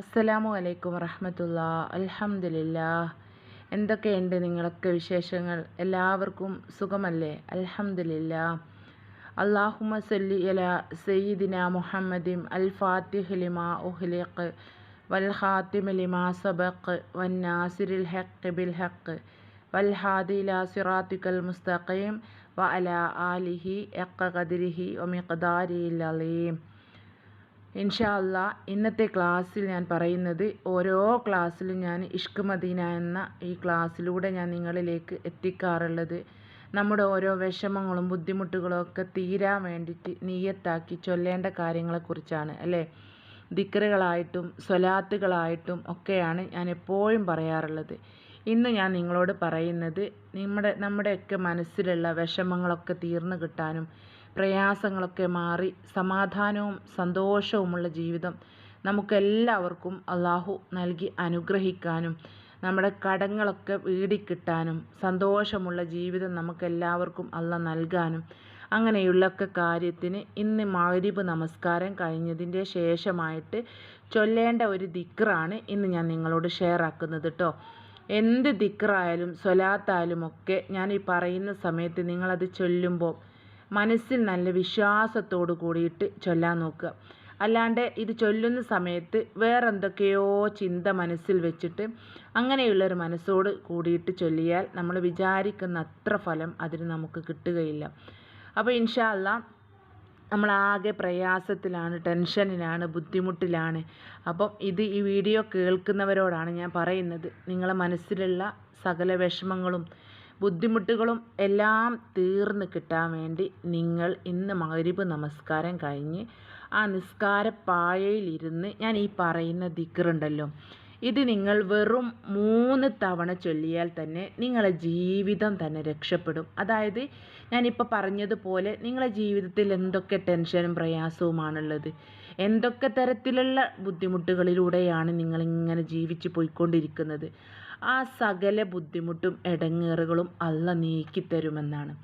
അസ്സലാമു അലൈക്കും വറഹമത്തുള്ള. അൽഹംദുലില്ലാ എന്തൊക്കെയുണ്ട് നിങ്ങളൊക്കെ വിശേഷങ്ങൾ? എല്ലാവർക്കും സുഖമല്ലേ? അൽഹംദുലില്ലാ അള്ളാഹുമ സല്ലി അല സയ്യിദിന മുഹമ്മദിം അൽ ഫാത്തിഹ് ലിമാ ഉഹ്ലിഖ് വൽ ഖാത്തിമ ലിമാ സബഖ് വൻ നാസിരിൽ ഹഖ് ബിൽ ഹഖ് വൽ ഹാദി ഇലാ സിറാത്തിക്കൽ മുസ്തഖീം വ അല ആലിഹി എക്ക ഖദിരിഹി വ അലീം. ഇൻഷാ അല്ലാ ഇന്നത്തെ ക്ലാസ്സിൽ ഞാൻ പറയുന്നത് ഓരോ ക്ലാസ്സിലും ഞാൻ ഇഷ്ക് മദീന എന്ന ഈ ക്ലാസ്സിലൂടെ ഞാൻ നിങ്ങളിലേക്ക് എത്തിക്കാറുള്ളത്. നമ്മുടെ ഓരോ വിഷമങ്ങളും ബുദ്ധിമുട്ടുകളും ഒക്കെ തീരാൻ വേണ്ടിയിട്ട് നീയത്താക്കി ചൊല്ലേണ്ട കാര്യങ്ങളെക്കുറിച്ചാണ് അല്ലേ? ദിക്കറുകളായിട്ടും സ്വലാത്തുകളായിട്ടും ഒക്കെയാണ് ഞാൻ എപ്പോഴും പറയാറുള്ളത്. ഇന്ന് ഞാൻ നിങ്ങളോട് പറയുന്നത് നമ്മുടെ നമ്മുടെയൊക്കെ മനസ്സിലുള്ള വിഷമങ്ങളൊക്കെ തീർന്നു കിട്ടാനും പ്രയാസങ്ങളൊക്കെ മാറി സമാധാനവും സന്തോഷവുമുള്ള ജീവിതം നമുക്കെല്ലാവർക്കും അള്ളാഹു നൽകി അനുഗ്രഹിക്കാനും നമ്മുടെ കടങ്ങളൊക്കെ വീടിക്കിട്ടാനും സന്തോഷമുള്ള ജീവിതം നമുക്കെല്ലാവർക്കും അല്ല നൽകാനും അങ്ങനെയുള്ളൊക്കെ കാര്യത്തിന് ഇന്ന് മഗ്രിബ് നമസ്കാരം കഴിഞ്ഞതിന്റെ ശേഷമായിട്ട് ചൊല്ലേണ്ട ഒരു ദിക്റാണ് ഇന്ന് ഞാൻ നിങ്ങളോട് ഷെയർ ആക്കുന്നത് കേട്ടോ എന്ത് ദിക്റായാലും സ്വലാത്തായാലും ഒക്കെ ഞാൻ ഈ പറയുന്ന സമയത്ത് നിങ്ങളത് ചൊല്ലുമ്പോൾ മനസ്സിൽ നല്ല വിശ്വാസത്തോട് കൂടിയിട്ട് ചൊല്ലാൻ നോക്കുക. അല്ലാണ്ട് ഇത് ചൊല്ലുന്ന സമയത്ത് വേറെന്തൊക്കെയോ ചിന്ത മനസ്സിൽ വെച്ചിട്ട് അങ്ങനെയുള്ളൊരു മനസ്സോട് കൂടിയിട്ട് ചൊല്ലിയാൽ നമ്മൾ വിചാരിക്കുന്ന അത്ര ഫലം അതിന് നമുക്ക് കിട്ടുകയില്ല. അപ്പോൾ ഇൻഷാ നമ്മളാകെ പ്രയാസത്തിലാണ് ടെൻഷനിലാണ് ബുദ്ധിമുട്ടിലാണ്. അപ്പം ഇത് ഈ വീഡിയോ കേൾക്കുന്നവരോടാണ് ഞാൻ പറയുന്നത്. നിങ്ങളെ മനസ്സിലുള്ള സകല വിഷമങ്ങളും ബുദ്ധിമുട്ടുകളും എല്ലാം തീർന്ന് കിട്ടാൻ വേണ്ടി നിങ്ങൾ ഇന്ന് മഗ്രിബ് നമസ്കാരം കഴിഞ്ഞ് ആ നിസ്കാര പായയിലിരുന്ന് ഞാൻ ഈ പറയുന്ന ദിക്കറുണ്ടല്ലോ ഇത് നിങ്ങൾ വെറും മൂന്ന് തവണ ചൊല്ലിയാൽ തന്നെ നിങ്ങളെ ജീവിതം തന്നെ രക്ഷപ്പെടും. അതായത് ഞാനിപ്പോൾ പറഞ്ഞതുപോലെ നിങ്ങളെ ജീവിതത്തിൽ എന്തൊക്കെ ടെൻഷനും പ്രയാസവുമാണുള്ളത് എന്തൊക്കെ തരത്തിലുള്ള ബുദ്ധിമുട്ടുകളിലൂടെയാണ് നിങ്ങളിങ്ങനെ ജീവിച്ച് പോയിക്കൊണ്ടിരിക്കുന്നത് ആ സകല ബുദ്ധിമുട്ടും ഇടങ്ങേറുകളും അല്ല നീക്കിത്തരുമെന്നാണ്.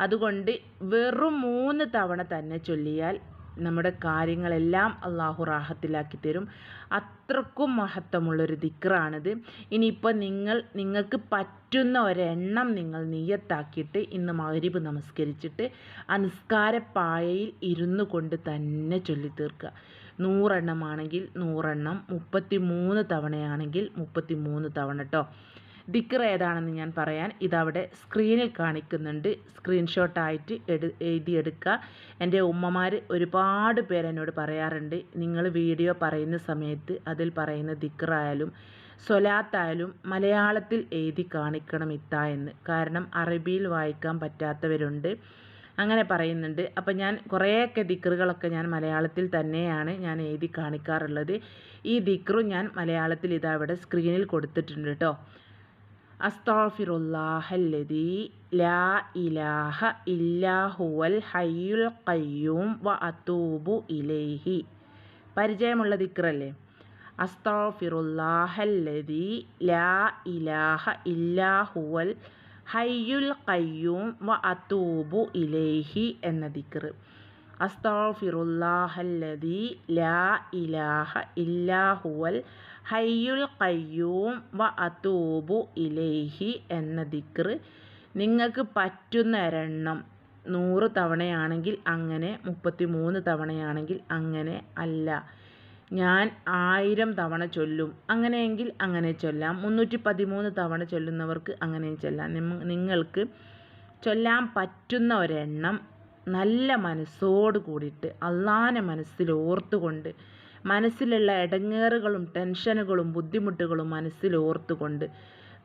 അതുകൊണ്ട് വെറും മൂന്ന് തവണ തന്നെ ചൊല്ലിയാൽ നമ്മുടെ കാര്യങ്ങളെല്ലാം അള്ളാഹു റാഹത്തിലാക്കി തരും. അത്രക്കും മഹത്വമുള്ളൊരു ദിക്റാണിത്. ഇനിയിപ്പോൾ നിങ്ങൾ നിങ്ങൾക്ക് പറ്റുന്ന ഒരെണ്ണം നിങ്ങൾ നീയത്താക്കിയിട്ട് ഇന്ന് മഗ്രിബ് നമസ്കരിച്ചിട്ട് ആ നിസ്കാരപ്പായയിൽ ഇരുന്നു കൊണ്ട് തന്നെ ചൊല്ലി തീർക്കുക നൂറെണ്ണമാണെങ്കിൽ നൂറെണ്ണം മുപ്പത്തി മൂന്ന് തവണയാണെങ്കിൽ മുപ്പത്തി മൂന്ന് തവണ കേട്ടോ ദിക്കർ ഏതാണെന്ന് ഞാൻ പറയാൻ. ഇതവിടെ സ്ക്രീനിൽ കാണിക്കുന്നുണ്ട്. സ്ക്രീൻഷോട്ടായിട്ട് എടു എഴുതിയെടുക്കുക. എന്റെ ഉമ്മമാർ ഒരുപാട് പേരെന്നോട് പറയാറുണ്ട്. നിങ്ങൾ വീഡിയോ പറയുന്ന സമയത്ത് അതിൽ പറയുന്ന ദിക്കറായാലും സ്വലാത്തായാലും മലയാളത്തിൽ എഴുതി കാണിക്കണം ഇത്ത എന്ന്. കാരണം അറബിയിൽ വായിക്കാൻ പറ്റാത്തവരുണ്ട്. അങ്ങനെ പറയുന്നുണ്ട്. അപ്പം ഞാൻ കുറേയൊക്കെ ദിക്റുകളൊക്കെ ഞാൻ മലയാളത്തിൽ തന്നെയാണ് ഞാൻ എഴുതി കാണിക്കാറുള്ളത്. ഈ ദിക്റും ഞാൻ മലയാളത്തിൽ ഇതാ ഇവിടെ സ്ക്രീനിൽ കൊടുത്തിട്ടുണ്ട് കേട്ടോ അസ്താഫിറുല്ലാഹല്ലതി ലാ ഇലാഹ ഇല്ലാഹുവൽ ഹയ്യുൽ ഖയ്യൂം വ അതൂബു ഇലൈഹി. പരിചയമുള്ള ദിക്റല്ലേ? അസ്താഫിറുല്ലാഹല്ലതി ലാ ഇലാഹ ഇല്ലാഹുവൽ ഹയ്യുൽ ഖയ്യൂം വ അതൂബു ഇലൈഹി എന്ന ദിക്ർ അസ്താഫിറുല്ലാഹല്ലതി ലാ ഇലാഹ ഇല്ലാഹുവൽ ഹയ്യുൽ ഖയ്യൂം വ അതൂബു ഇലൈഹി എന്ന ദിക്ർ നിങ്ങൾക്ക് പറ്റുന്ന രണ്ണം നൂറ് തവണയാണെങ്കിൽ അങ്ങനെ മുപ്പത്തി മൂന്ന് തവണയാണെങ്കിൽ അങ്ങനെ അല്ല. ഞാൻ ആയിരം തവണ ചൊല്ലും. അങ്ങനെയെങ്കിൽ അങ്ങനെ ചൊല്ലാം. മുന്നൂറ്റി പതിമൂന്ന് തവണ ചൊല്ലുന്നവർക്ക് അങ്ങനെ ചൊല്ലാം. നിങ്ങൾക്ക് ചൊല്ലാൻ പറ്റുന്ന ഒരെണ്ണം നല്ല മനസ്സോട് കൂടിയിട്ട് അള്ളാനെ മനസ്സിൽ ഓർത്തുകൊണ്ട് മനസ്സിലുള്ള ഇടങ്ങേറുകളും ടെൻഷനുകളും ബുദ്ധിമുട്ടുകളും മനസ്സിൽ ഓർത്തുകൊണ്ട്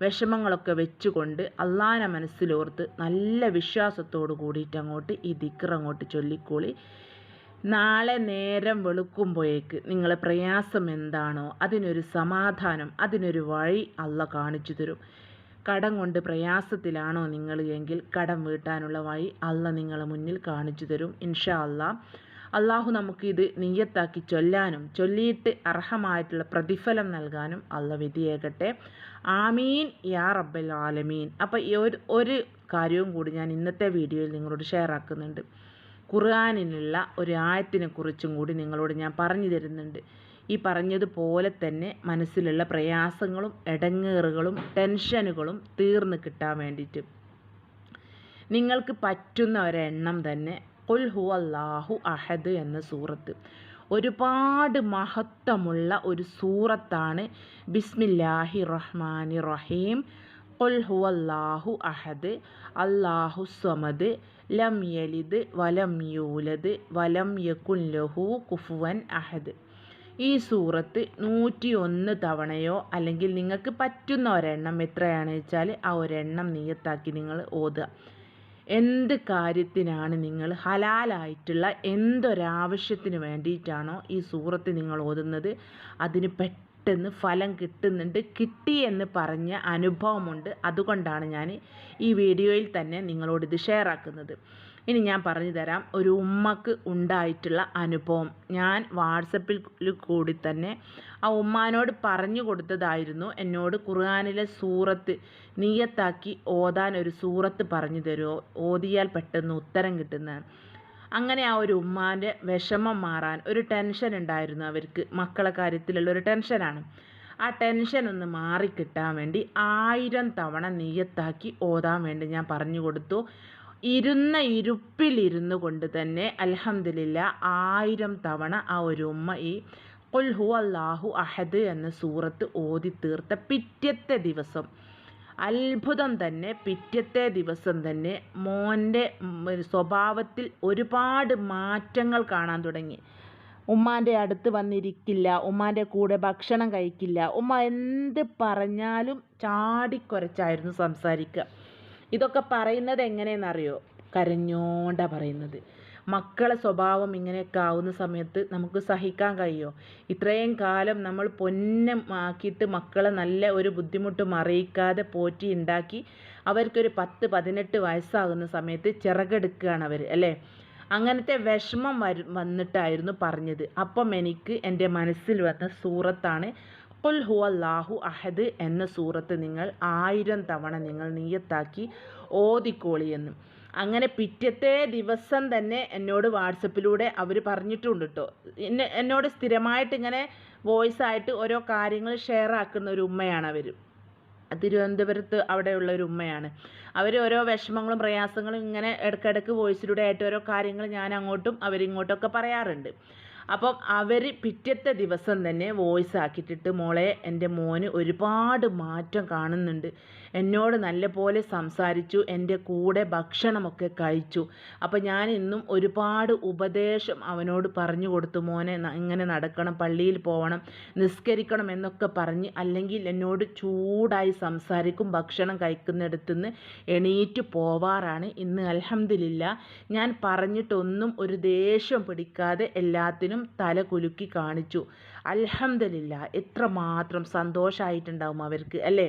വിഷമങ്ങളൊക്കെ വെച്ചുകൊണ്ട് അള്ളാനെ മനസ്സിലോർത്ത് നല്ല വിശ്വാസത്തോട് കൂടിയിട്ട് അങ്ങോട്ട് ഈ ദിക്ർ അങ്ങോട്ട് ചൊല്ലിക്കോളി. നാളെ നേരം വെളുക്കുമ്പോഴേക്ക് നിങ്ങളെ പ്രയാസം എന്താണോ അതിനൊരു സമാധാനം അതിനൊരു വഴി അല്ല കാണിച്ചു തരും. കടം കൊണ്ട് പ്രയാസത്തിലാണോ നിങ്ങൾ എങ്കിൽ കടം വീട്ടാനുള്ള വഴി അല്ല നിങ്ങളെ മുന്നിൽ കാണിച്ചു തരും ഇൻഷാ അല്ലാ അള്ളാഹു നമുക്കിത് നീയത്താക്കി ചൊല്ലാനും ചൊല്ലിയിട്ട് അർഹമായിട്ടുള്ള പ്രതിഫലം നൽകാനും അല്ല വിധിയേകട്ടെ. ആമീൻ യാ റബ്ബൽ ആലമീൻ. അപ്പോൾ ഒരു ഒരു കാര്യവും കൂടി ഞാൻ ഇന്നത്തെ വീഡിയോയിൽ നിങ്ങളോട് ഷെയർ ആക്കുന്നുണ്ട്. ഖുർആാനിനുള്ള ഒരു ആയത്തിനെ കുറിച്ചും കൂടി നിങ്ങളോട് ഞാൻ പറഞ്ഞു തരുന്നുണ്ട്. ഈ പറഞ്ഞതുപോലെ തന്നെ മനസ്സിലുള്ള പ്രയാസങ്ങളും ഇടങ്ങേറുകളും ടെൻഷനുകളും തീർന്നു കിട്ടാൻ വേണ്ടിയിട്ട്. നിങ്ങൾക്ക് പറ്റുന്ന ഒരെണ്ണം തന്നെ കുൽ ഹു അഹദ് എന്ന സൂറത്ത്. ഒരുപാട് മഹത്വമുള്ള ഒരു സൂറത്താണ്. ബിസ്മില്ലാഹി റഹ്മാനി റഹീം. കുൽ ഹു അല്ലാഹു അഹദ് അല്ലാഹു സ്വമദ് ലം യലിദ് വലം യൂലദ് വലം യകുൻ ലഹു കുഫുവൻ അഹദ് ഈ സൂറത്ത് നൂറ്റി ഒന്ന് തവണയോ അല്ലെങ്കിൽ നിങ്ങൾക്ക് പറ്റുന്ന ഒരെണ്ണം എത്രയാണെന്ന് വെച്ചാൽ ആ ഒരെണ്ണം നീയത്താക്കി നിങ്ങൾ ഓതുക. എന്ത് കാര്യത്തിനാണ് നിങ്ങൾ ഹലാലായിട്ടുള്ള എന്തൊരാവശ്യത്തിന് വേണ്ടിയിട്ടാണോ ഈ സൂറത്ത് നിങ്ങൾ ഓതുന്നത്? അതിന് പെട്ടെന്ന് ഫലം കിട്ടുന്നുണ്ട് കിട്ടി എന്ന് പറഞ്ഞ അനുഭവമുണ്ട്. അതുകൊണ്ടാണ് ഞാൻ ഈ വീഡിയോയിൽ തന്നെ നിങ്ങളോട് ഇത് ഷെയർ ആക്കുന്നത്. ഇനി ഞാൻ പറഞ്ഞു തരാം ഒരു ഉമ്മക്ക് ഉണ്ടായിട്ടുള്ള അനുഭവം. ഞാൻ വാട്സപ്പിൽ കൂടി തന്നെ ആ ഉമ്മാനോട് പറഞ്ഞു കൊടുത്തതായിരുന്നു. എന്നോട് ഖുർആാനിലെ സൂറത്ത് നീയത്താക്കി ഓതാൻ ഒരു സൂറത്ത് പറഞ്ഞു തരുമോ ഓതിയാൽ പെട്ടെന്ന് ഉത്തരം കിട്ടുന്നതാണ്. അങ്ങനെ ആ ഒരു ഉമ്മാന്റെ വിഷമം മാറാൻ ഒരു ടെൻഷൻ ഉണ്ടായിരുന്നു അവർക്ക്. മക്കളെ കാര്യത്തിലുള്ള ഒരു ടെൻഷനാണ് ആ ടെൻഷൻ ഒന്ന് മാറിക്കിട്ടാൻ വേണ്ടി ആയിരം തവണ നീയത്താക്കി ഓതാൻ വേണ്ടി ഞാൻ പറഞ്ഞു കൊടുത്തു. ഇരുന്ന ഇരുപ്പിലിരുന്നു കൊണ്ട് തന്നെ അലഹമില്ല ആയിരം തവണ ആ ഒരു ഉമ്മ ഈ കൊൽഹു അള്ളാഹു അഹദ് എന്ന സൂറത്ത് ഓതി തീർത്ത പിറ്റത്തെ ദിവസം അത്ഭുതം തന്നെ. പിറ്റത്തെ ദിവസം തന്നെ മോന്റെ സ്വഭാവത്തിൽ ഒരുപാട് മാറ്റങ്ങൾ കാണാൻ തുടങ്ങി. ഉമ്മാന്റെ അടുത്ത് വന്നിരിക്കില്ല ഉമ്മാന്റെ കൂടെ ഭക്ഷണം കഴിക്കില്ല ഉമ്മ എന്ത് പറഞ്ഞാലും ചാടിക്കുരച്ചായിരുന്നു സംസാരിക്കുക. ഇതൊക്കെ പറയുന്നത് എങ്ങനെയെന്നറിയോ? കരഞ്ഞോണ്ടാ പറയുന്നത്. മക്കളെ സ്വഭാവം ഇങ്ങനെയൊക്കെ ആവുന്ന സമയത്ത് നമുക്ക് സഹിക്കാൻ കഴിയുമോ ഇത്രയും കാലം നമ്മൾ പൊന്നമാക്കിയിട്ട് മക്കളെ നല്ല ഒരു ബുദ്ധിമുട്ടും അറിയിക്കാതെ പോറ്റി ഉണ്ടാക്കി അവർക്കൊരു പത്ത് പതിനെട്ട് വയസ്സാകുന്ന സമയത്ത് ചിറകെടുക്കുകയാണ് അവർ അല്ലേ? അങ്ങനത്തെ വിഷമം വരു വന്നിട്ടായിരുന്നു പറഞ്ഞത്. അപ്പം എനിക്ക് എന്റെ മനസ്സിൽ വന്ന സൂറത്താണ് കുൽ ഹു അല്ലാഹു അഹദ് എന്ന സൂറത്ത് നിങ്ങൾ ആയിരം തവണ നിങ്ങൾ നീയത്താക്കി ഓതിക്കോളിയെന്നും അങ്ങനെ പിറ്റത്തെ ദിവസം തന്നെ എന്നോട് വാട്സപ്പിലൂടെ അവർ പറഞ്ഞിട്ടുണ്ട് കേട്ടോ എന്നെ എന്നോട് സ്ഥിരമായിട്ട് ഇങ്ങനെ വോയിസ് ആയിട്ട് ഓരോ കാര്യങ്ങൾ ഷെയർ ആക്കുന്ന ഒരു ഉമ്മയാണ് അവർ തിരുവനന്തപുരത്ത് അവിടെയുള്ള ഒരു ഉമ്മയാണ്. അവർ ഓരോ വിഷമങ്ങളും പ്രയാസങ്ങളും ഇങ്ങനെ ഇടയ്ക്കിടയ്ക്ക് വോയിസിലൂടെ ആയിട്ട് ഓരോ കാര്യങ്ങൾ ഞാൻ അങ്ങോട്ടും അവരിങ്ങോട്ടൊക്കെ പറയാറുണ്ട്. അപ്പം അവർ പിറ്റത്തെ ദിവസം തന്നെ വോയിസ് ആക്കിയിട്ടിട്ട് മോളെ എന്റെ മോന് ഒരുപാട് മാറ്റം കാണുന്നുണ്ട്. എന്നോട് നല്ലപോലെ സംസാരിച്ചു എന്റെ കൂടെ ഭക്ഷണമൊക്കെ കഴിച്ചു. അപ്പോൾ ഞാൻ ഇന്നും ഒരുപാട് ഉപദേശം അവനോട് പറഞ്ഞു കൊടുത്തു മോനെ ഇങ്ങനെ നടക്കണം പള്ളിയിൽ പോകണം നിസ്കരിക്കണം എന്നൊക്കെ പറഞ്ഞ് അല്ലെങ്കിൽ എന്നോട് ചൂടായി സംസാരിക്കും ഭക്ഷണം കഴിക്കുന്നിടത്തു നിന്ന് എണീറ്റ് പോവാറാണ്. ഇന്ന് അലഹമില്ല ഞാൻ പറഞ്ഞിട്ടൊന്നും ഒരു ദേഷ്യം പിടിക്കാതെ എല്ലാത്തിനും തല കുലുക്കി കാണിച്ചു. അലഹമില്ല എത്രമാത്രം സന്തോഷമായിട്ടുണ്ടാവും അവർക്ക് അല്ലേ?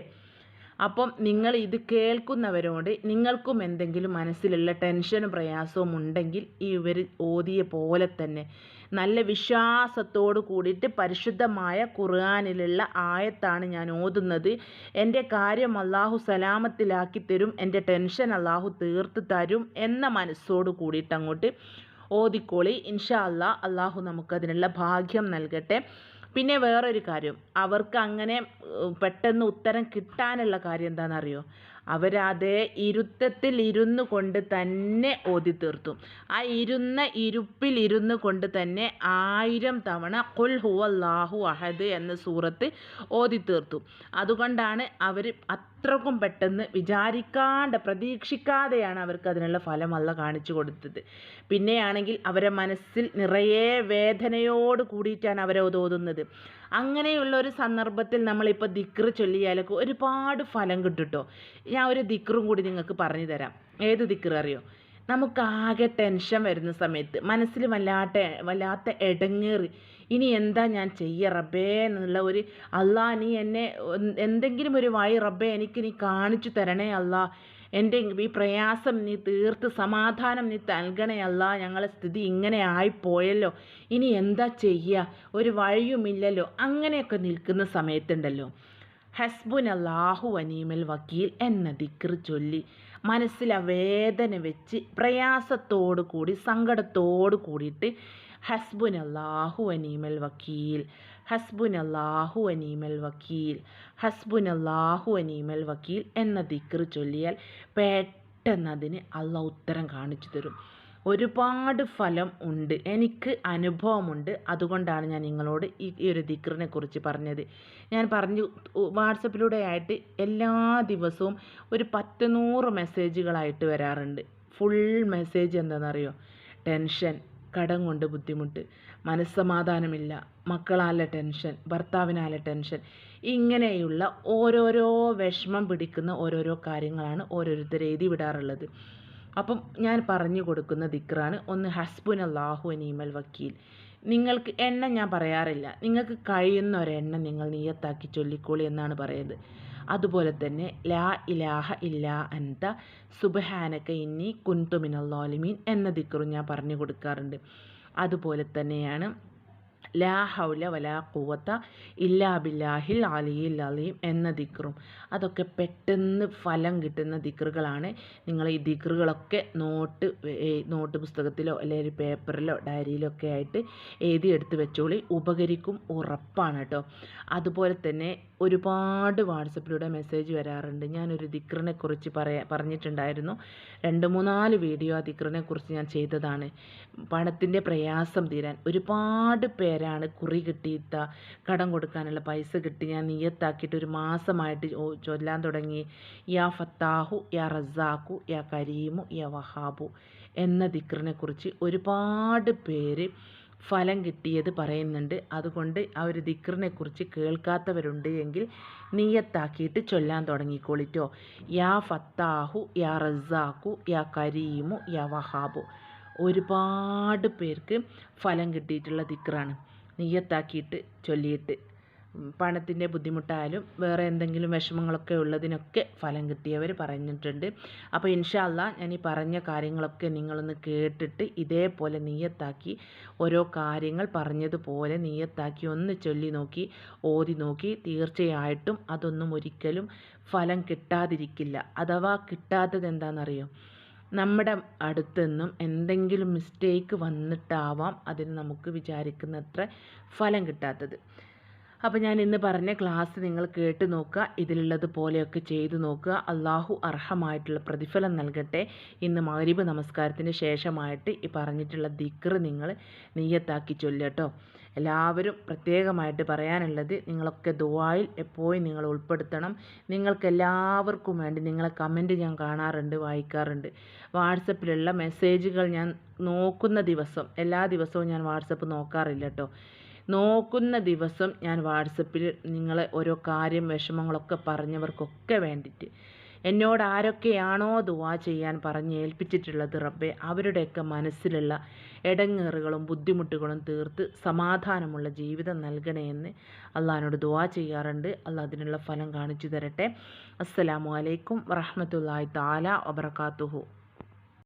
അപ്പം നിങ്ങൾ ഇത് കേൾക്കുന്നവരോട് നിങ്ങൾക്കും എന്തെങ്കിലും മനസ്സിലുള്ള ടെൻഷനും പ്രയാസവും ഉണ്ടെങ്കിൽ ഇവർ ഓതിയ പോലെ തന്നെ നല്ല വിശ്വാസത്തോട് കൂടിയിട്ട് പരിശുദ്ധമായ ഖുർആാനിലുള്ള ആയത്താണ് ഞാൻ ഓതുന്നത്. എന്റെ കാര്യം അള്ളാഹു സലാമത്തിലാക്കി തരും എന്റെ ടെൻഷൻ അള്ളാഹു തീർത്ത് തരും എന്ന മനസ്സോട് കൂടിയിട്ട് അങ്ങോട്ട് ഓതിക്കോളി. ഇൻഷാ അല്ലാ അള്ളാഹു നമുക്കതിനുള്ള ഭാഗ്യം നൽകട്ടെ. പിന്നെ വേറൊരു കാര്യം. അവർക്ക് അങ്ങനെ പെട്ടെന്ന് ഉത്തരം കിട്ടാനുള്ള കാര്യം എന്താണെന്നറിയോ? അവരതേ ഇരുത്തത്തിൽ ഇരുന്നു കൊണ്ട് തന്നെ ഓതി തീർത്തു ആ ഇരുന്ന ഇരുപ്പിൽ ഇരുന്നു കൊണ്ട് തന്നെ ആയിരം തവണ കുൽ ഹുവല്ലാഹു അഹദ് എന്ന സൂറത്ത് ഓതി തീർത്തു അതുകൊണ്ടാണ് അവർ അത്രക്കും പെട്ടെന്ന് വിചാരിക്കാണ്ട് പ്രതീക്ഷിക്കാതെയാണ് അവർക്ക് അതിനുള്ള ഫലം അല്ല കാണിച്ചു കൊടുത്തത്. പിന്നെയാണെങ്കിൽ അവരെ മനസ്സിൽ നിറയെ വേദനയോട് കൂടിയിട്ടാണ് അവരെ ഓതുന്നത്. അങ്ങനെയുള്ള ഒരു സന്ദർഭത്തിൽ നമ്മളിപ്പോൾ ദിക്റ് ചൊല്ലിയാലൊക്കെ ഒരുപാട് ഫലം കിട്ടും ഞാൻ ഒരു ദിക്റും കൂടി നിങ്ങൾക്ക് പറഞ്ഞു തരാം. ഏത് ദിക്റ് അറിയോ? നമുക്കാകെ ടെൻഷൻ വരുന്ന സമയത്ത് മനസ്സിൽ വല്ലാത്ത വല്ലാത്ത ഇടങ്ങേറി ഇനി എന്താ ഞാൻ ചെയ്യുക റബ്ബേ എന്നുള്ള ഒരു അല്ലാ നീ എന്നെ എന്തെങ്കിലും ഒരു വഴി റബ്ബേ എനിക്ക് നീ കാണിച്ചു തരണേ അല്ലാ എന്റെ ഈ പ്രയാസം നീ തീർത്ത് സമാധാനം നീ നൽകണേ അല്ല ഞങ്ങളെ സ്ഥിതി ഇങ്ങനെ ആയിപ്പോയല്ലോ. ഇനി എന്താ ചെയ്യുക ഒരു വഴിയുമില്ലല്ലോ. അങ്ങനെയൊക്കെ നിൽക്കുന്ന സമയത്തുണ്ടല്ലോ. ഹസ്ബുൻ വനീമൽ വക്കീൽ എന്ന ദിക്ർ ചൊല്ലി. മനസ്സിലെ വേദന വെച്ച് പ്രയാസത്തോടു കൂടി സങ്കടത്തോടു കൂടിയിട്ട് ഹസ്ബുൻ വനീമൽ വക്കീൽ ഹസ്ബുൻ അല്ലാഹു അനീമൽ വക്കീൽ ഹസ്ബുൻ അല്ലാഹു അനീമൽ വക്കീൽ എന്ന ദിക്ർ ചൊല്ലിയാൽ പെട്ടെന്ന് അതിന് അള്ള ഉത്തരം കാണിച്ചു തരും. ഒരുപാട് ഫലം ഉണ്ട്. എനിക്ക് അനുഭവമുണ്ട്. അതുകൊണ്ടാണ് ഞാൻ നിങ്ങളോട് ഈ ഒരു ദിക്റിനെ കുറിച്ച് പറഞ്ഞത്. ഞാൻ പറഞ്ഞു വാട്സപ്പിലൂടെ ആയിട്ട് എല്ലാ ദിവസവും ഒരു പത്ത് നൂറ് മെസ്സേജുകളായിട്ട് വരാറുണ്ട്. ഫുൾ മെസ്സേജ് എന്താണെന്നറിയോ? ടെൻഷൻ കടം കൊണ്ട് ബുദ്ധിമുട്ട് മനസ്സമാധാനമില്ല മക്കളാലെ ടെൻഷൻ ഭർത്താവിനാലെ ടെൻഷൻ. ഇങ്ങനെയുള്ള ഓരോരോ വിഷമം പിടിക്കുന്ന ഓരോരോ കാര്യങ്ങളാണ് ഓരോരുത്തർ എഴുതി വിടാറുള്ളത്. അപ്പം ഞാൻ പറഞ്ഞു കൊടുക്കുന്ന ദിക്റാണ് ഒന്ന് ഹസ്ബുൻ അള്ളാഹു അനീമൽ വക്കീൽ. നിങ്ങൾക്ക് എണ്ണ ഞാൻ പറയാറില്ല. നിങ്ങൾക്ക് കഴിയുന്ന ഒരെണ്ണ നിങ്ങൾ നീയത്താക്കി ചൊല്ലിക്കോളി എന്നാണ് പറയുന്നത്. അതുപോലെ തന്നെ ലാ ഇലാഹ ഇല്ലാ അന്ത സുബഹാനക്ക ഇന്നി കുന്തുമിനല്ലോലിമീൻ എന്ന ദിക്റും ഞാൻ പറഞ്ഞു കൊടുക്കാറുണ്ട്. അതുപോലെ തന്നെയാണ് ലാ ഹൗല വലാ കൂവത്ത ഇല്ലാ ബില്ലാഹിൽ അലിയിൽ അലീം എന്ന ദിക്റും. അതൊക്കെ പെട്ടെന്ന് ഫലം കിട്ടുന്ന ദിക്റുകളാണ്. നിങ്ങൾ ഈ ദിക്റുകളൊക്കെ നോട്ട് നോട്ട് പുസ്തകത്തിലോ അല്ലെങ്കിൽ പേപ്പറിലോ ഡയറിയിലോ ഒക്കെ ആയിട്ട് എഴുതിയെടുത്ത് വെച്ചോളി. ഉപകരിക്കും ഉറപ്പാണ് കേട്ടോ. അതുപോലെ തന്നെ ഒരുപാട് വാട്സപ്പിലൂടെ മെസ്സേജ് വരാറുണ്ട്. ഞാനൊരു ദിക്റിനെ കുറിച്ച് പറയാ പറഞ്ഞിട്ടുണ്ടായിരുന്നു. രണ്ട് മൂന്നാൽ വീഡിയോ ആ ദിക്റിനെ കുറിച്ച് ഞാൻ ചെയ്തതാണ്. പണത്തിന്റെ പ്രയാസം തീരാൻ. ഒരുപാട് പേരാണ് കുറി കിട്ടിയിട്ട കടം കൊടുക്കാനുള്ള പൈസ കിട്ടി ഞാൻ നിയത്താക്കിയിട്ട് ഒരു മാസമായിട്ട് ചൊല്ലാൻ തുടങ്ങി. യാ ഫത്താഹു യാ റസാഖു യാ കരീമു യാ വഹാബു എന്ന ദിക്റിനെ കുറിച്ച് ഒരുപാട് പേര് ഫലം കിട്ടിയത് പറയുന്നുണ്ട്. അതുകൊണ്ട് ആ ഒരു ദിക്റിനെ കുറിച്ച് കേൾക്കാത്തവരുണ്ട് എങ്കിൽ നീയത്താക്കിയിട്ട് ചൊല്ലാൻ തുടങ്ങിക്കോളിറ്റോ യാ ഫത്താഹു യാ റസാഖു യാ കരീമു യാ വഹാബു. ഒരുപാട് പേർക്ക് ഫലം കിട്ടിയിട്ടുള്ള ദിക്റാണ്. നീയത്താക്കിയിട്ട് ചൊല്ലിയിട്ട് പണത്തിന്റെ ബുദ്ധിമുട്ടായാലും വേറെ എന്തെങ്കിലും വിഷമങ്ങളൊക്കെ ഉള്ളതിനൊക്കെ ഫലം കിട്ടിയവർ പറഞ്ഞിട്ടുണ്ട്. അപ്പോൾ ഇൻഷാല്ല ഞാൻ ഈ പറഞ്ഞ കാര്യങ്ങളൊക്കെ നിങ്ങളൊന്ന് കേട്ടിട്ട് ഇതേപോലെ നീയത്താക്കി ഓരോ കാര്യങ്ങൾ പറഞ്ഞതുപോലെ നീയത്താക്കി ഒന്ന് ചൊല്ലി നോക്കി ഓതി നോക്കി. തീർച്ചയായിട്ടും അതൊന്നും ഒരിക്കലും ഫലം കിട്ടാതിരിക്കില്ല. അഥവാ കിട്ടാത്തത് എന്താണെന്നറിയോ? നമ്മുടെ അടുത്തുനിന്നും എന്തെങ്കിലും മിസ്റ്റേക്ക് വന്നിട്ടാവാം അതിന് നമുക്ക് വിചാരിക്കുന്നത്ര ഫലം കിട്ടാത്തത്. അപ്പോൾ ഞാൻ ഇന്ന് പറഞ്ഞ ക്ലാസ് നിങ്ങൾ കേട്ട് നോക്കുക ഇതിലുള്ളത് പോലെയൊക്കെ ചെയ്തു നോക്കുക. അള്ളാഹു അർഹമായിട്ടുള്ള പ്രതിഫലം നൽകട്ടെ. ഇന്ന് മഗ്രിബ് നമസ്കാരത്തിന് ശേഷമായിട്ട് ഈ പറഞ്ഞിട്ടുള്ള ദിക്ർ നിങ്ങൾ നെയ്യത്താക്കി ചൊല്ലട്ടോ എല്ലാവരും പ്രത്യേകമായിട്ട് പറയാനുള്ളത് നിങ്ങളൊക്കെ ദുവായിൽ എപ്പോഴും നിങ്ങൾ ഉൾപ്പെടുത്തണം. നിങ്ങൾക്ക് എല്ലാവർക്കും വേണ്ടി നിങ്ങളെ കമന്റ് ഞാൻ കാണാറുണ്ട് വായിക്കാറുണ്ട്. വാട്സപ്പിലുള്ള മെസ്സേജുകൾ ഞാൻ നോക്കുന്ന ദിവസം എല്ലാ ദിവസവും ഞാൻ വാട്സപ്പ് നോക്കാറില്ല കേട്ടോ. നോക്കുന്ന ദിവസം ഞാൻ വാട്സപ്പിൽ നിങ്ങളെ ഓരോ കാര്യം വിഷമങ്ങളൊക്കെ പറഞ്ഞവർക്കൊക്കെ വേണ്ടിയിട്ട്. എന്നോട് ആരൊക്കെയാണോ ദുവാ ചെയ്യാൻ പറഞ്ഞ് ഏൽപ്പിച്ചിട്ടുള്ളത് റബ്ബെ അവരുടെയൊക്കെ മനസ്സിലുള്ള ഇടങ്ങേറുകളും ബുദ്ധിമുട്ടുകളും തീർത്ത് സമാധാനമുള്ള ജീവിതം നൽകണേ എന്ന് അള്ളഹാനോട് ദുവാ ചെയ്യാറുണ്ട്. അള്ളാഹ് അതിനുള്ള ഫലം കാണിച്ചു തരട്ടെ. അസ്സലാമു അലൈക്കും വറഹമത്തല്ലാഹി താല വബർക്കാത്തുഹു